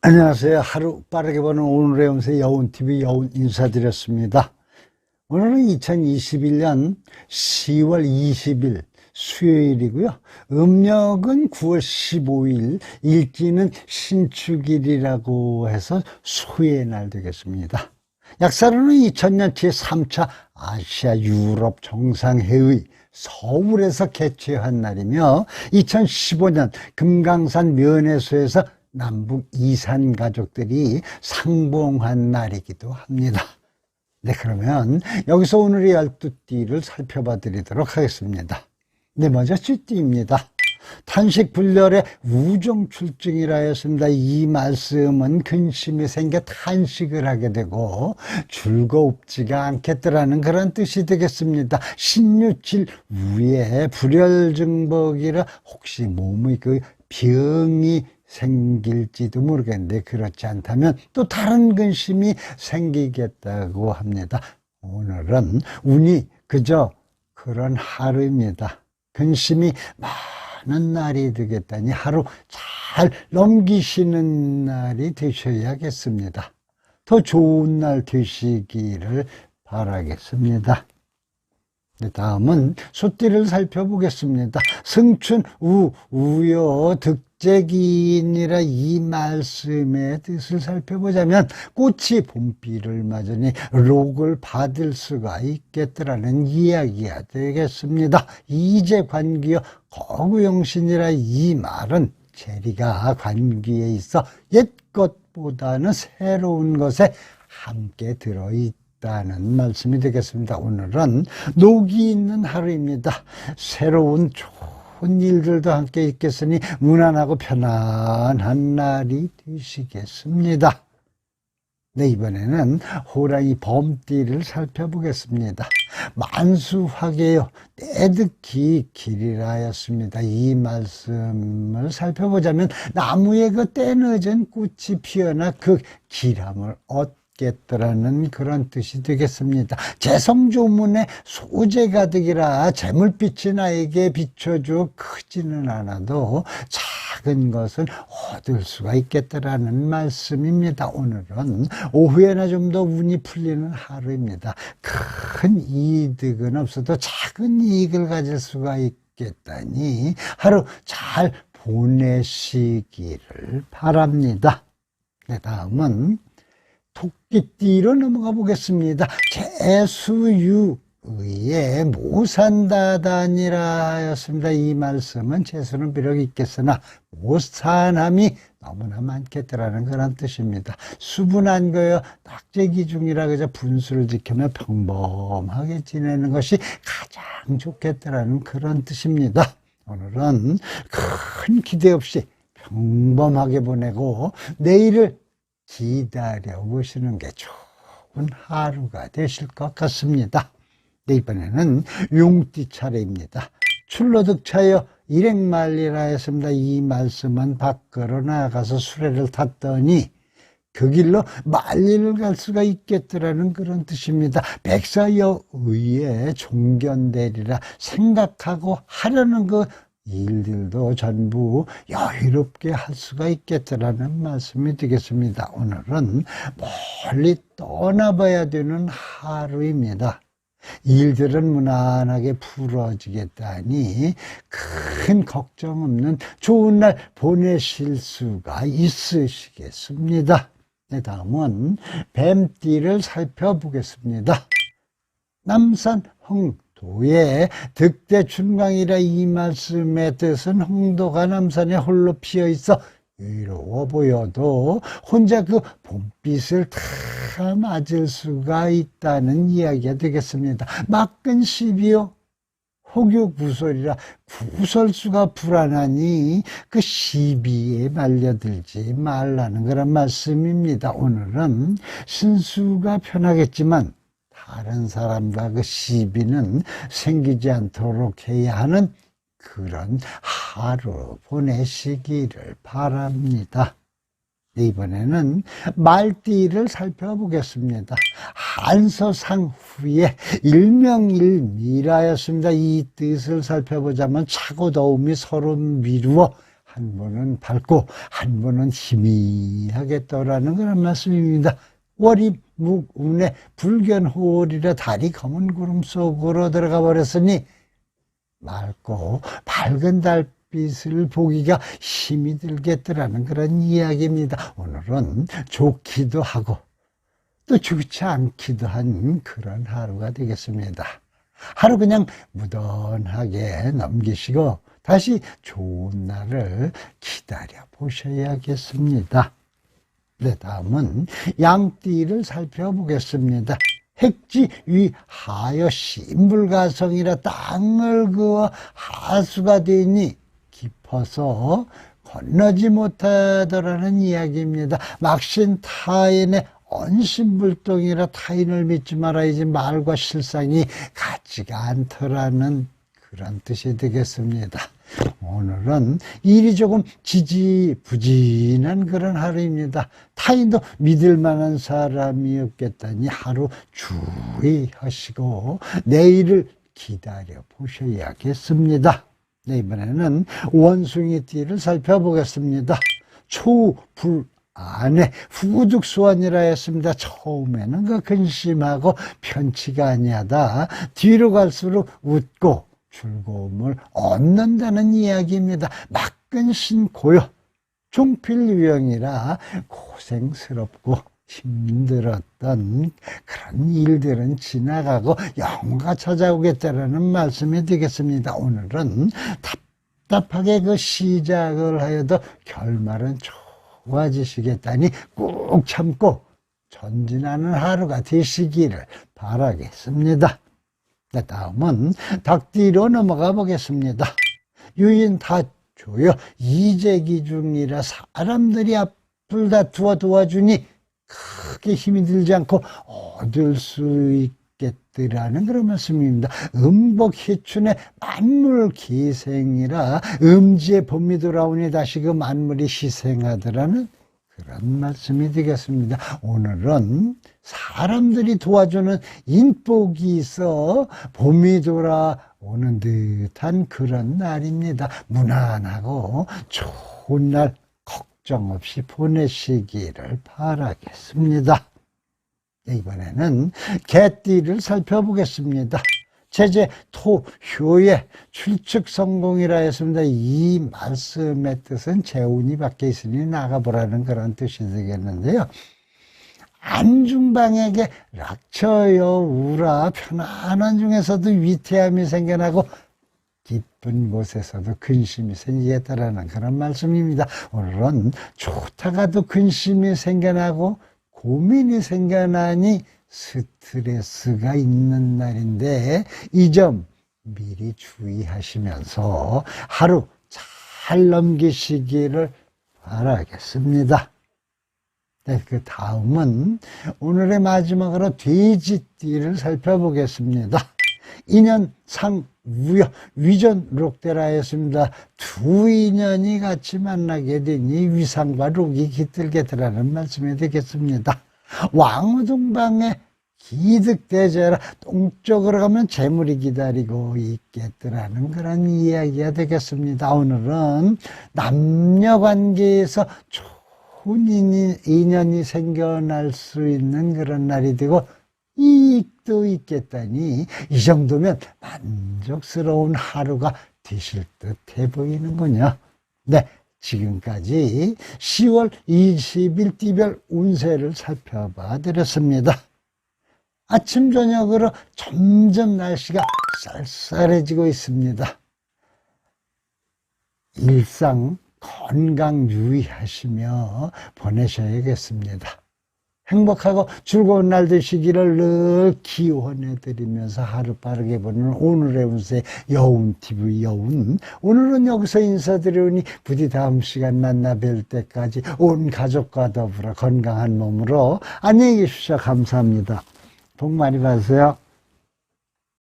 안녕하세요. 하루 빠르게 보는 오늘의 음세 여운TV 여운 인사드렸습니다. 오늘은 2021년 10월 20일 수요일이고요. 음력은 9월 15일, 일기는 신축일이라고 해서 소의 날 되겠습니다. 약사로는 2000년 제3차 아시아 유럽 정상회의 서울에서 개최한 날이며 2015년 금강산 면회소에서 남북 이산 가족들이 상봉한 날이기도 합니다. 네, 그러면 여기서 오늘의 열두 띠를 살펴봐 드리도록 하겠습니다. 네, 먼저 쥐띠입니다. 탄식 불렬의 우정 출증이라 했습니다. 이 말씀은 근심이 생겨 탄식을 하게 되고 즐겁지가 않겠더라는 그런 뜻이 되겠습니다. 신유칠 우에 불혈증복이라 혹시 몸의 그 병이 생길지도 모르겠는데 그렇지 않다면 또 다른 근심이 생기겠다고 합니다. 오늘은 운이 그저 그런 하루입니다. 근심이 많은 날이 되겠다니 하루 잘 넘기시는 날이 되셔야겠습니다. 더 좋은 날 되시기를 바라겠습니다. 네, 다음은 소띠를 살펴보겠습니다. 승춘 우 우여 득재기인이라 이 말씀의 뜻을 살펴보자면 꽃이 봄비를 맞으니 록을 받을 수가 있겠더라는 이야기가 되겠습니다. 이제 관기여 거구영신이라 이 말은 재리가 관기에 있어 옛 것보다는 새로운 것에 함께 들어있다. 있다는 말씀이 되겠습니다. 오늘은 녹이 있는 하루입니다. 새로운 좋은 일들도 함께 있겠으니 무난하고 편안한 날이 되시겠습니다. 네, 이번에는 호랑이 범띠를 살펴보겠습니다. 만수하게요, 때득히 길이라 하였습니다. 이 말씀을 살펴보자면 나무에 그 때늦은 꽃이 피어나 그 길함을 얻 겠더라는 그런 뜻이 되겠습니다. 재성조문에 소재 가득이라 재물빛이 나에게 비춰줘 크지는 않아도 작은 것은 얻을 수가 있겠더라는 말씀입니다. 오늘은 오후에나 좀 더 운이 풀리는 하루입니다. 큰 이득은 없어도 작은 이익을 가질 수가 있겠다니 하루 잘 보내시기를 바랍니다. 네, 다음은 토끼띠로 넘어가 보겠습니다. 재수유의 모산다단이라 하였습니다. 이 말씀은 재수는 비록 있겠으나 모산함이 너무나 많겠더라는 그런 뜻입니다. 수분한 거요. 낙제 기 중이라 그저 분수를 지키며 평범하게 지내는 것이 가장 좋겠더라는 그런 뜻입니다. 오늘은 큰 기대 없이 평범하게 보내고 내일을 기다려 보시는 게 좋은 하루가 되실 것 같습니다. 네, 이번에는 용띠 차례입니다. 출로득차여 일행말리라 했습니다. 이 말씀은 밖으로 나가서 수레를 탔더니 그 길로 만리를 갈 수가 있겠더라는 그런 뜻입니다. 백사여 의에 종견되리라 생각하고 하려는 그 일들도 전부 여유롭게 할 수가 있겠다라는 말씀이 되겠습니다. 오늘은 멀리 떠나봐야 되는 하루입니다. 일들은 무난하게 풀어지겠다니 큰 걱정 없는 좋은 날 보내실 수가 있으시겠습니다. 네, 다음은 뱀띠를 살펴보겠습니다. 남산 홍 도에 득대 춘광이라 이 말씀의 뜻은 홍도가 남산에 홀로 피어 있어 외로워 보여도 혼자 그 봄빛을 다 맞을 수가 있다는 이야기가 되겠습니다. 막근 시비요. 혹여 구설이라 구설수가 불안하니 그 시비에 말려들지 말라는 그런 말씀입니다. 오늘은 신수가 편하겠지만 다른 사람과 그 시비는 생기지 않도록 해야 하는 그런 하루 보내시기를 바랍니다. 이번에는 말띠를 살펴보겠습니다. 한서상 후에 일명일미라였습니다. 이 뜻을 살펴보자면 차고 더움이 서로 미루어 한 분은 밝고 한 분은 희미하게 떠라는 그런 말씀입니다. 월이 묵운에 불견호월이라 달이 검은 구름 속으로 들어가 버렸으니 맑고 밝은 달빛을 보기가 힘이 들겠더라는 그런 이야기입니다. 오늘은 좋기도 하고 또 좋지 않기도 한 그런 하루가 되겠습니다. 하루 그냥 무던하게 넘기시고 다시 좋은 날을 기다려 보셔야겠습니다. 네, 다음은 양띠를 살펴보겠습니다. 핵지 위 하여 신불가성이라 땅을 그어 하수가 되니 깊어서 건너지 못하더라는 이야기입니다. 막신 타인의 언신불동이라 타인을 믿지 말아야지 말과 실상이 같지가 않더라는 그런 뜻이 되겠습니다. 오늘은 일이 조금 지지부진한 그런 하루입니다. 타인도 믿을 만한 사람이 없겠다니 하루 주의하시고 내일을 기다려 보셔야겠습니다. 네, 이번에는 원숭이 띠를 살펴보겠습니다. 초불 안에 후두소원이라 했습니다. 처음에는 그 근심하고 편치가 아니하다. 뒤로 갈수록 웃고 즐거움을 얻는다는 이야기입니다. 막근신 고요. 종필유형이라 고생스럽고 힘들었던 그런 일들은 지나가고 영가 찾아오겠다라는 말씀이 되겠습니다. 오늘은 답답하게 그 시작을 하여도 결말은 좋아지시겠다니 꾹 참고 전진하는 하루가 되시기를 바라겠습니다. 네, 다음은 닭띠로 넘어가 보겠습니다. 유인 다 줘요. 이재 기 중이라 사람들이 앞을 다 도와 도와주니 크게 힘이 들지 않고 얻을 수 있겠더라는 그런 말씀입니다. 음복 희춘의 만물 기생이라 음지의 봄이 돌아오니 다시 그 만물이 희생하더라는 그런 말씀이 되겠습니다. 오늘은 사람들이 도와주는 인복이 있어 봄이 돌아오는 듯한 그런 날입니다. 무난하고 좋은 날 걱정 없이 보내시기를 바라겠습니다. 이번에는 개띠를 살펴보겠습니다. 제제 토효의 출측 성공이라 했습니다. 이 말씀의 뜻은 재운이 밖에 있으니 나가보라는 그런 뜻이 되겠는데요. 안중방에게 락처여 우라 편안한 중에서도 위태함이 생겨나고 기쁜 곳에서도 근심이 생기겠다라는 그런 말씀입니다. 오늘은 좋다가도 근심이 생겨나고 고민이 생겨나니 스트레스가 있는 날인데 이 점 미리 주의하시면서 하루 잘 넘기시기를 바라겠습니다. 네, 그 다음은 오늘의 마지막으로 돼지띠를 살펴보겠습니다. 인연 상우여 위전 록대라였습니다. 두 인연이 같이 만나게 되니 위상과 록이 깃들겠더라는 말씀이 되겠습니다. 왕우동방에 기득대제라 동쪽으로 가면 재물이 기다리고 있겠더라는 그런 이야기가 되겠습니다. 오늘은 남녀 관계에서 좋은 인연이 생겨날 수 있는 그런 날이 되고 이익도 있겠다니 이 정도면 만족스러운 하루가 되실 듯해 보이는군요. 네. 지금까지 10월 20일 띠별 운세를 살펴봐 드렸습니다. 아침 저녁으로 점점 날씨가 쌀쌀해지고 있습니다. 일상 건강 유의하시며 보내셔야겠습니다. 행복하고 즐거운 날 되시기를 늘 기원해 드리면서 하루 빠르게 보는 오늘의 운세 여운TV 여운. 오늘은 여기서 인사드리오니 부디 다음 시간 만나 뵐 때까지 온 가족과 더불어 건강한 몸으로 안녕히 계십시오. 감사합니다. 복 많이 받으세요